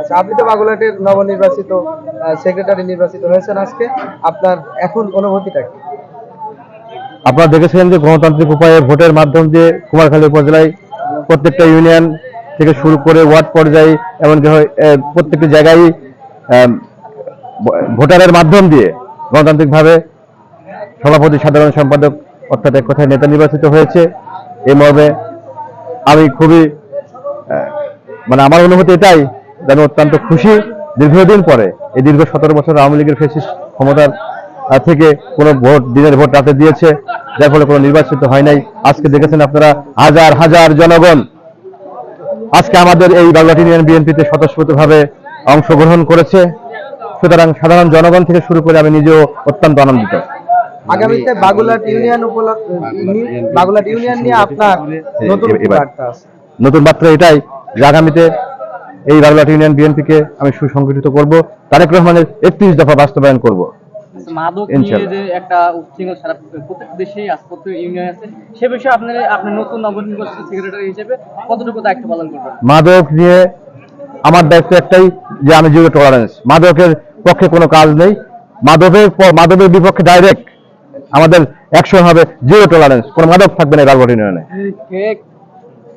আচ্ছা আপনি তো বাগুলাটের নবনির্বাচিত সেক্রেটারি নির্বাচিত হয়েছেন আজকে। আপনার এখন অনুভূতিটা কি? আপনারা দেখেছেন যে গণতান্ত্রিক উপায়ে ভোটের মাধ্যম দিয়ে কুমারখালী উপজেলায় প্রত্যেকটা ইউনিয়ন থেকে শুরু করে ওয়ার্ড পর্যায়ে এমনকি প্রত্যেকটি জায়গায় ভোটারের মাধ্যম দিয়ে গণতান্ত্রিকভাবে সভাপতি, সাধারণ সম্পাদক, অর্থাৎ এক কথায় নেতা নির্বাচিত হয়েছে। এই মর্মে আমি খুবই মানে আমার অনুভূতি এটাই যে আমি অত্যন্ত খুশি দীর্ঘদিন পরে এই দীর্ঘ সতেরো বছর আওয়ামী লীগের ফেসিস ক্ষমতার থেকে কোনো ভোট দিনের ভোট রাতে দিয়েছে যার ফলে কোনো নির্বাচিত হয় নাই। আজকে দেখেছেন আপনারা হাজার হাজার জনগণ। আজকে আমাদের এই বাংলাটি ইউনিয়ন বিএনপিতে স্বতঃস্ফূর্তভাবে অংশগ্রহণ করেছে। সুতরাং সাধারণ জনগণ থেকে শুরু করে আমি নিজেও অত্যন্ত আনন্দিত। আগামীতে বাগুলাট ইউনিয়ন উপলক্ষে বাগুলাট ইউনিয়ন নিয়ে আপনার নতুন বার্তা নতুন বার্তা এটাই যে আগামীতে এই বাংলাটি ইউনিয়ন বিএনপিকে আমি সুসংগঠিত করব। তারেক রহমানের একত্রিশ দফা বাস্তবায়ন করব। মাদক নিয়ে যে একটা উচ্ছৃঙ্খল সারা প্রত্যেক দেশেই আছে প্রত্যেক ইউনিয়ন আছে সে বিষয়ে আপনার আপনার নতুন নবনির্বাচিত সেক্রেটারি হিসেবে কতটুকু দায়িত্ব পালন করবেন? মাদক নিয়ে আমার দায়িত্ব একটাই যে আমি জিরো টলারেন্স মাদকের পক্ষে কোনো কাজ নেই। মাদকের মাদকের বিপক্ষে ডাইরেক্ট আমাদের অ্যাকশন হবে জিরো টলারেন্স কোনো মাদক থাকবে না এই বারবার ইউনিয়নে